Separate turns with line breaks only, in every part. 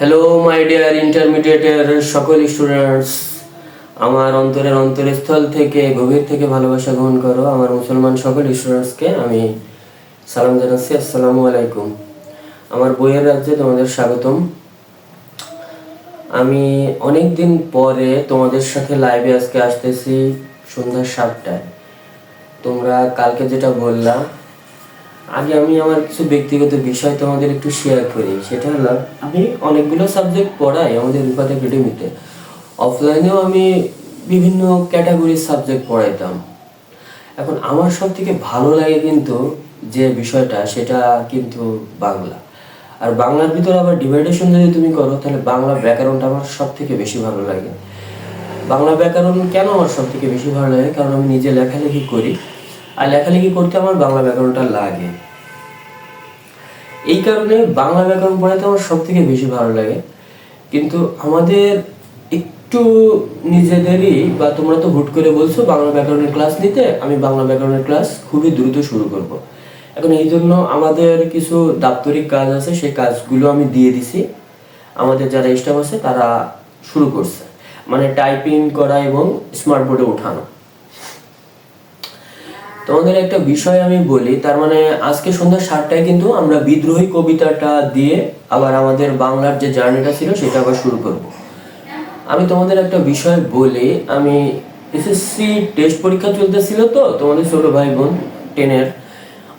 Hello my dear ইন্টারমিডিয়েটের সকল students আমার অন্তরের অন্তরস্থল থেকে, গভীর থেকে ভালোবাসা গ্রহণ করো। আমার মুসলমান সকল স্টুডেন্টসকে আমি সালাম জানাচ্ছি। আসসালামু আলাইকুম। আমার বইয়ের রাজ্যে তোমাদের স্বাগতম। আমি অনেক দিন পরে তোমাদের সাথে লাইভে আজকে আসতেছি সন্ধ্যা সাতটায়। তোমরা কালকে যেটা বললা আগে আমি আমার কিছু ব্যক্তিগত বিষয় তোমাদের একটু শেয়ার করি। সেটা হলো আমি অনেকগুলো সাবজেক্ট পড়াই আমাদের রূপাত একাডেমিতে অফলাইনেও আমি বিভিন্ন ক্যাটাগরির সাবজেক্ট পড়াইতাম। এখন আমার সব থেকে ভালো লাগে কিন্তু যে বিষয়টা সেটা কিন্তু বাংলা। আর বাংলার ভিতরে আবার ডিভাইডেশন যদি তুমি করো তাহলে বাংলা ব্যাকরণটা আমার সব থেকে বেশি ভালো লাগে। বাংলা ব্যাকরণ কেন আমার সব থেকে বেশি ভালো লাগে? কারণ আমি নিজে লেখালেখি করি। আর লেখালেখি করতে আমার বাংলা ব্যাকরণটা লাগে। এই কারণে বাংলা ব্যাকরণ পড়াতে আমার সব থেকে বেশি ভালো লাগে। কিন্তু আমাদের একটু নিজেদেরই বা তোমরা তো হুট করে বলছো বাংলা ব্যাকরণের ক্লাস নিতে, আমি বাংলা ব্যাকরণের ক্লাস খুবই দ্রুত শুরু করব। এখন এই জন্য আমাদের কিছু দাপ্তরিক কাজ আছে, সেই কাজগুলো আমি দিয়ে দিছি। আমাদের যারা স্টাফ আছে তারা শুরু করছে। মানে টাইপিং করা এবং স্মার্ট বোর্ডে ওঠানো। তোমাদের একটা বিষয় আমি বলি, তার মানে আজকে সন্ধ্যা সাতটায় কিন্তু আমরা বিদ্রোহী কবিতাটা দিয়ে আবার আমাদের বাংলার যে জার্নিটা ছিল সেটা আবার শুরু করব। আমি তোমাদের একটা বিষয় বলি, আমি এসএসসি টেস্ট পরীক্ষা চলতেছিল তো, তোমাদের ছোট ভাই বোন টেনের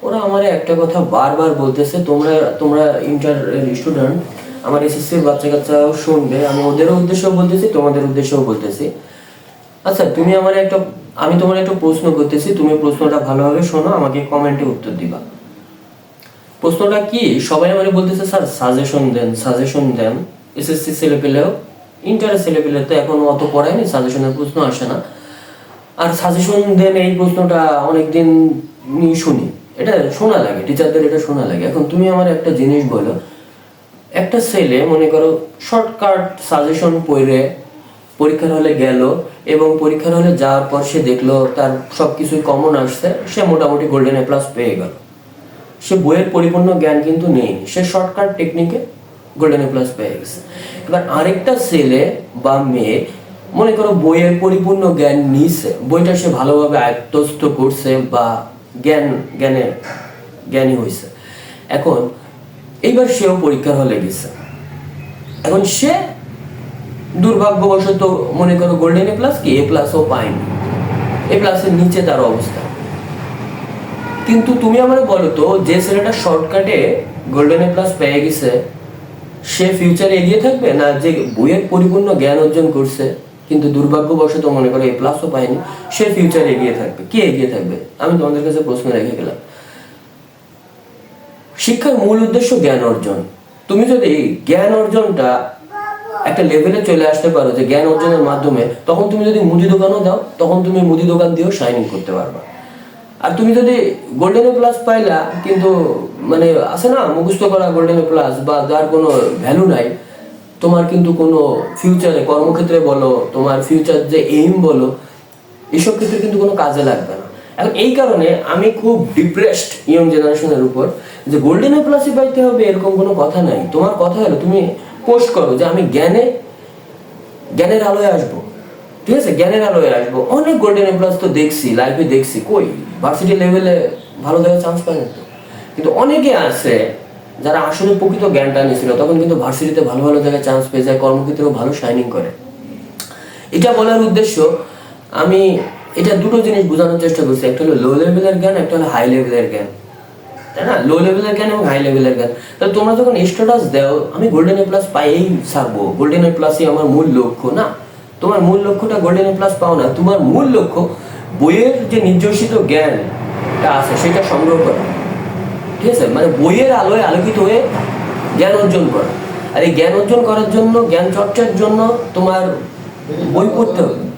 ওরা আমার একটা কথা বারবার বলতেছে, তোমরা তোমরা ইন্টার স্টুডেন্ট আমার এসএসসির বাচ্চা কাচ্চাও শুনবে, আমি ওদেরও উদ্দেশ্যেও বলতেছি, তোমাদের উদ্দেশ্যেও বলতেছি। আচ্ছা তুমি আমার একটা আমি তোমার একটা প্রশ্ন করতেছি, তুমি প্রশ্নটা ভালোভাবে শোনো, আমাকে কমেন্টে উত্তর দিবা। প্রশ্নটা কি? সবাই আমাকে বলতেছে, স্যার সাজেশন দেন সাজেশন দেন। এসএসসি ছেলে পেলেও ইন্টার ছেলে পেলে তো এখন অত পড়ায়নি সাজেশনের প্রশ্ন আসে না। আর সাজেশন দেন এই প্রশ্নটা অনেকদিন শুনি। এটা শোনা লাগে টিচারদের এটা শোনা লাগে। এখন তুমি আমার একটা জিনিস বলো। একটা ছেলে, মনে করো শর্টকাট সাজেশন পড়ে পরীক্ষার হলে গেল এবং পরীক্ষার হলে যাওয়ার পর সে দেখল তার সব কিছুই কমন আসছে, সে মোটামুটি গোল্ডেন এ প্লাস পেয়ে গেল। সে বইয়ের পরিপূর্ণ জ্ঞান কিন্তু নেই, সে শর্টকাট টেকনিকে গোল্ডেন এ প্লাস পেয়ে গেছে। এবার আরেকটা ছেলে বা মেয়ে, মনে করো বইয়ের পরিপূর্ণ জ্ঞান নিছে, বইটা সে ভালোভাবে আয়ত্তস্থ করছে বা জ্ঞান, জ্ঞানে, জ্ঞানী হয়েছে এখন, এইবার সেও পরীক্ষার হলে গেছে। এখন সে দুর্ভাগ্যবশত মনে করো গোল্ডেন এ প্লাস কি? এ প্লাসও পায়নি এ প্লাসের নিচে তার অবস্থা। কিন্তু তুমি আমার বলো তো, যে ছেলেটা শর্টকাটে গোল্ডেন এ প্লাস পেয়ে গেছে, সে ফিউচারে এগিয়ে থাকবে? না, যে বইয়ের পরিপূর্ণ জ্ঞান অর্জন করছে, কিন্তু দুর্ভাগ্যবশত মনে করো এ প্লাসও পায়নি, সে ফিউচারে এগিয়ে থাকবে। কে এগিয়ে থাকবে? আমি তোমাদের কাছে প্রশ্ন রেখে গেলাম। শিক্ষার মূল উদ্দেশ্য জ্ঞান অর্জন। তুমি যদি জ্ঞান অর্জনটা একটা লেভেলে চলে আসতে পারো যে জ্ঞান অর্জনের মাধ্যমে, তখন তুমি যদি মুদি দোকানও দাও, তখন তুমি মুদি দোকান দিয়েও শাইনিং করতে পারবা। আর তুমি যদি গোল্ডেন প্লাস পাইলা, কিন্তু মানে আছে না, মুখস্থ করা গোল্ডেন প্লাস বা যার কোনো ভ্যালু নাই, তোমার কিন্তু কোনো ফিউচারে কর্মক্ষেত্রে বলো, তোমার ফিউচার যে এইম বলো, এসব ক্ষেত্রে কিন্তু কোনো কাজে লাগবে না। এখন এই কারণে আমি খুব ডিপ্রেসড ইয়ং জেনারেশনের উপর যে গোল্ডেন প্লাসই পাইতে হবে এরকম কোনো কথা নাই। তোমার কথা হলো, তুমি পোস্ট করো যে আমি জ্ঞানে, জ্ঞানের আলোয় আসব। ঠিক আছে? জ্ঞানের আলোয় আসব। অনেক গোল্ডেন প্লাস তো দেখছি লাইফে দেখছি। কই? ভার্সিটি লেভেলে ভালো দেওয়ার চান্স পায় না তো। কিন্তু অনেকে আছে যারা আসলে প্রকৃত জ্ঞানটা নিয়েছিল, তখন কিন্তু ভার্সিটিতে ভালো ভালো জায়গায় চান্স পেয়ে যায়, কর্মক্ষেত্রেও ভালো শাইনিং করে। এটা বলার উদ্দেশ্য, আমি এটা দুটো জিনিস বোঝানোর চেষ্টা করছি। একটা হলো লো লেভেলের জ্ঞান, একটা হলো হাই লেভেলের জ্ঞান। তাই না? লো লেভেলের জ্ঞান এবং হাই লেভেলের জ্ঞান। তাহলে তোমরা যখন স্ট্যাটাস দাও, আমি গোল্ডেন এ প্লাস পাইয়েই ছাড়বো গোল্ডেন এ প্লাসই আমার মূল লক্ষ্য, না? তোমার মূল লক্ষ্যটা গোল্ডেন এ প্লাস পাও না। তোমার মূল লক্ষ্য বইয়ের যে নির্দেশিত জ্ঞানটা আছে, সেটা সংগ্রহ করা। ঠিক আছে? মানে বইয়ের আলোয় আলোকিত হয়ে জ্ঞান অর্জন করা। আর এই জ্ঞান অর্জন করার জন্য, জ্ঞান চর্চার জন্য তোমার বই পড়তে হবে।